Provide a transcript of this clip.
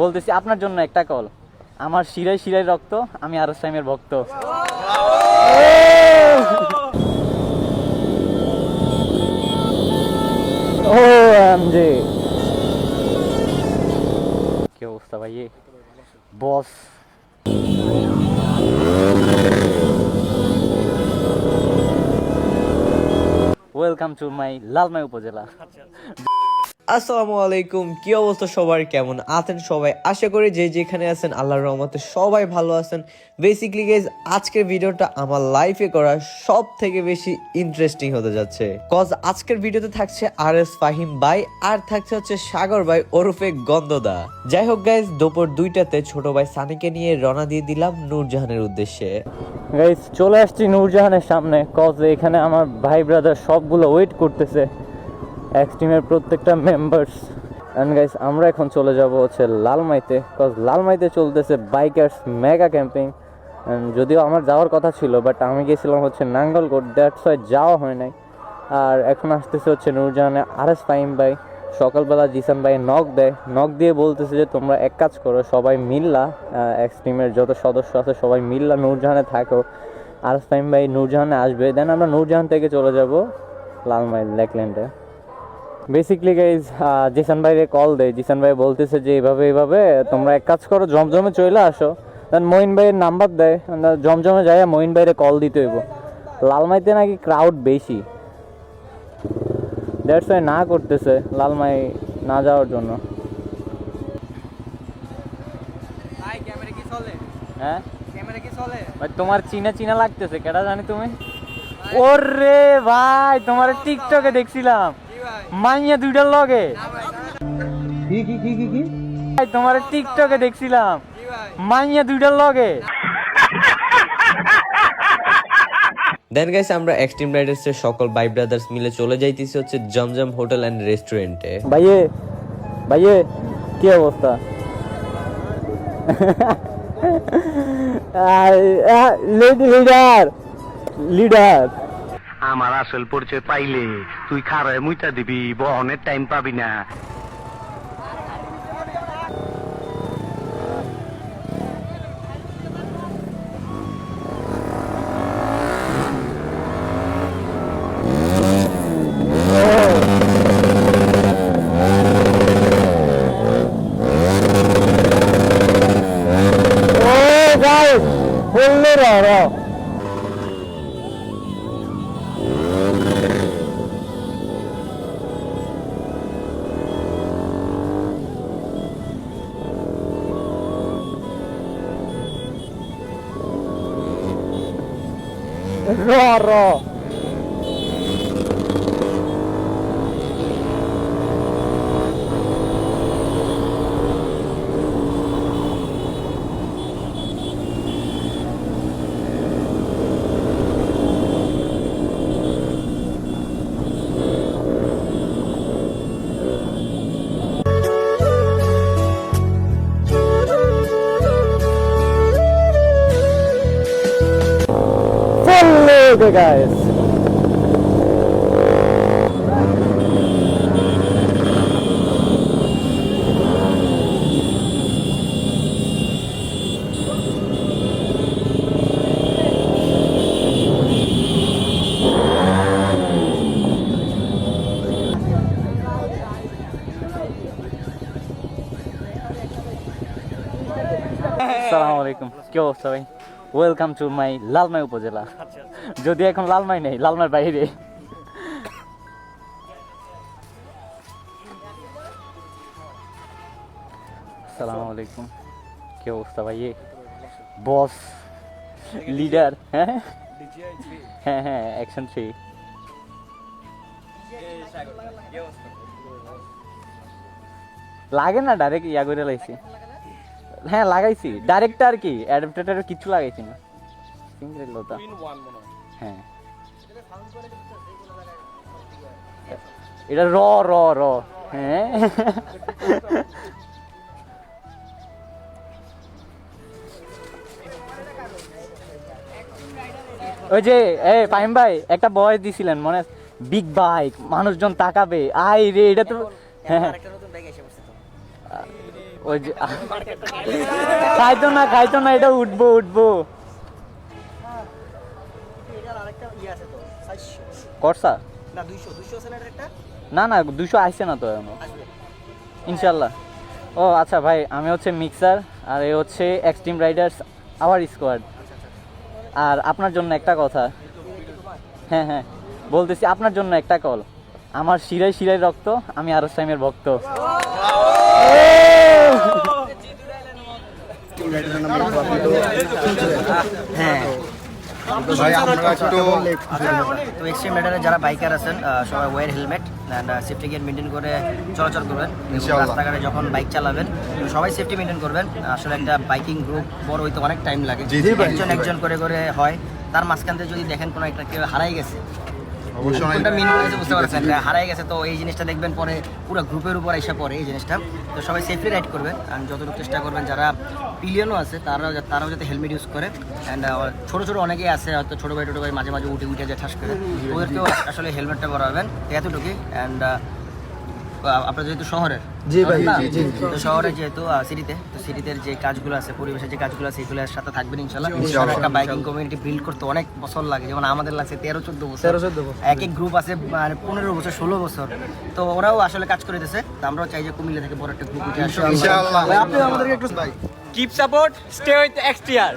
বলতেছি আপনার জন্য একটা কল আমার শিরাই শিরাই রক্ত আমি আরস টাইমের ভক্ত। ও এমজে কি অবস্থা ভাই boss. Welcome to my Lalmai উপজেলা। আসসালামু আলাইকুম, কি অবস্থা সবার? কেমন আছেন সবাই? আশা করি যে যেখানে আছেন, আল্লাহর রহমতে সবাই ভালো আছেন। বেসিক্যালি গাইজ আজকের ভিডিওটা আমার লাইফে করা সব থেকে বেশি ইন্টারেস্টিং হতে যাচ্ছে। কজ আজকের ভিডিওতে থাকছে আর এস ফাহিম ভাই, আর থাকছে হচ্ছে সাগর ভাই ওরফে গন্ধদা। যাই হোক গাইজ দুপুর দুইটাতে ছোট ভাই সানিকে নিয়ে রওনা দিয়ে দিলাম নূরজাহানের উদ্দেশ্যে। গাইস চলে আসছি নূরজাহানের সামনে কজ এখানে আমার ভাই ব্রাদার সবগুলো ওয়েট করতেছে। এক্স টিমের প্রত্যেকটা মেম্বার্স অ্যান্ড গাইস আমরা এখন চলে যাব হচ্ছে লালমাইতে কজ লালমাইতে চলতেছে বাইকার্স মেগা ক্যাম্পিং যদিও আমার যাওয়ার কথা ছিল বাট আমি গেছিলাম হচ্ছে নাঙ্গলকোট দ্যাটস ওয়াই যাওয়া হয় নাই। আর এখন আসতেছে হচ্ছে নূরজাহানে আর এস ফাইম ভাই। সকালবেলা জিসান ভাই নখ দেয়। নখ দিয়ে বলতেছে যে, তোমরা এক কাজ করো, সবাই মিল্লা এক্স টিমের যত সদস্য আছে, সবাই মিল্লা নূরজাহানে থাকো। আর এস ফাইম ভাই নূরজাহানে আসবে। দেন আমরা নূরজাহান থেকে চলে যাব লালমাইল লেকল্যান্ডে বেসিকলি গাইজ জিসান ভাইরে কল দেয়। জিসান ভাই বলতেছে যে এইভাবে এইভাবে তোমরা এক কাজ করো জমজমে চলে আসো। দেন মঈন ভাইয়ের নাম্বার দেয়। জমজমে যাই মঈন ভাইরে কল দিতে হইব। লালমাইতে নাকি ক্রাউড বেশি। দ্যাটস ওয়াই না করতেছে লালমাই না যাওয়ার জন্য। হ্যাঁ? তোমার চিনা চিনা লাগতেছে কেটা জানি তুমি? ওরে ভাই তোমার টিকটকে দেখছিলাম। মাইয়া দুইটার লগে। কি কি কি কি কি? তোমার টিকটকে দেখছিলাম। মাইয়া দুইটার লগে। দেন গাইস আমরা এক্সট্রিম রাইডার্স এর সকল ভাই ব্রাদার্স মিলে চলে যাইতেছি হচ্ছে জমজম হোটেল এন্ড রেস্টুরেন্টে ভাইয়ে ভাইয়ে কি অবস্থা? লিডার লিডার আমার আসল পরিচয় পাইলে তুই খারায় মুইতা দিবি বহনের টাইম পাবি না। ও ভাই বললে র র র র Follow guys. আসসালামু আলাইকুম কি অবস্থা ভাই ওয়েলকাম টু মাই লালমাই উপজেলা। যদি এখন লালমাই নেই লালমাই বাইরে। আসসালামু আলাইকুম। কি অবস্থা ভাই? বস লিডার হ্যাঁ? হ্যাঁ হ্যাঁ অ্যাকশন থ্রি লাগে না ডাইরেক্ট ইয়া করে লাইছি। হ্যাঁ লাগাইছি। ডাইরেক্ট আর কি অ্যাডাপ্টারের কিছু লাগাইছি না। সিঙ্গেল লোটা। হ্যাঁ। এটা র র র। হ্যাঁ। ওই যে এই ফাহিম ভাই একটা বয়স দিছিলেন মনে বিগ বাইক মানুষজন তাকাবে। আই রে এটা তো হ্যাঁ। ওই যে খাইতো না খাইতো না এটা উঠবো উঠবো। করসা? না না দুশো আসছে না তো এখনও। ইনশাল্লাহ ও আচ্ছা ভাই আমি হচ্ছে মিক্সার আর এ হচ্ছে এক্সট্রিম রাইডার্স আওয়ার স্কোয়াড। আর আপনার জন্য একটা কথা। হ্যাঁ হ্যাঁ বলতেছি আপনার জন্য একটা কল। আমার শিরাই শিরাই রক্ত আমি আরস টাইমের ভক্ত। আমরা তো এক্সট্রিম রাইডারে যারা বাইকার আছেন সবাই wear helmet and safety gear maintain করে চলাচল করবেন। রাস্তাঘাটে যখন বাইক চালাবেন সবাই সেফটি মেনটেন করবেন। আসলে একটা বাইকিং গ্রুপ বড় হইতে অনেক টাইম লাগে। একজন একজন করে করে হয়। তার মাঝখান থেকে যদি দেখেন কোনো একটা কেউ হারাই গেছে কোনটা মিন করেছে বুঝতে পারছেন? হারাই গেছে তো এই জিনিসটা দেখবেন পরে পুরো গ্রুপের উপর এসে পড়ে এই জিনিসটা। তো সবাই সেফলি রাইড করবেন আর যতটুকু চেষ্টা করবেন যারা পিলিয়নও আছে তারাও তারাও যাতে হেলমেট ইউজ করে। অ্যান্ড ছোটো ছোটো অনেকেই আছে হয়তো ছোটো ভাই ছোটো ভাই মাঝে মাঝে উঠে উঠে যায় ঠাস করে। ওদেরকেও আসলে হেলমেটটা পরাবেন এতটুকুই। অ্যান্ড আপনার যেহেতু শহরের জি ভাই, জি, তো শহরে যেহেতু সিটিতে তো সিটিতে যে কাজগুলো আছে পরিবেশের যে কাজগুলো আছে এগুলোর সাথে থাকবেন ইনশাল্লাহ। ইনশাআল্লাহ। একটা বাইকিং কমিউনিটি বিল্ড করতে অনেক বছর লাগে। যেমন আমাদের লাগছে তেরো চোদ্দ বছর। তেরো চোদ্দ বছর। এক এক গ্রুপ আছে মানে পনেরো বছর ষোলো বছর। তো ওরাও আসলে কাজ করে দিতেছে তো আমরাও চাই যে কুমিল্লা থেকে বড় একটা গ্রুপ উঠে আসুক। ইনশাআল্লাহ। Keep support stay with XTR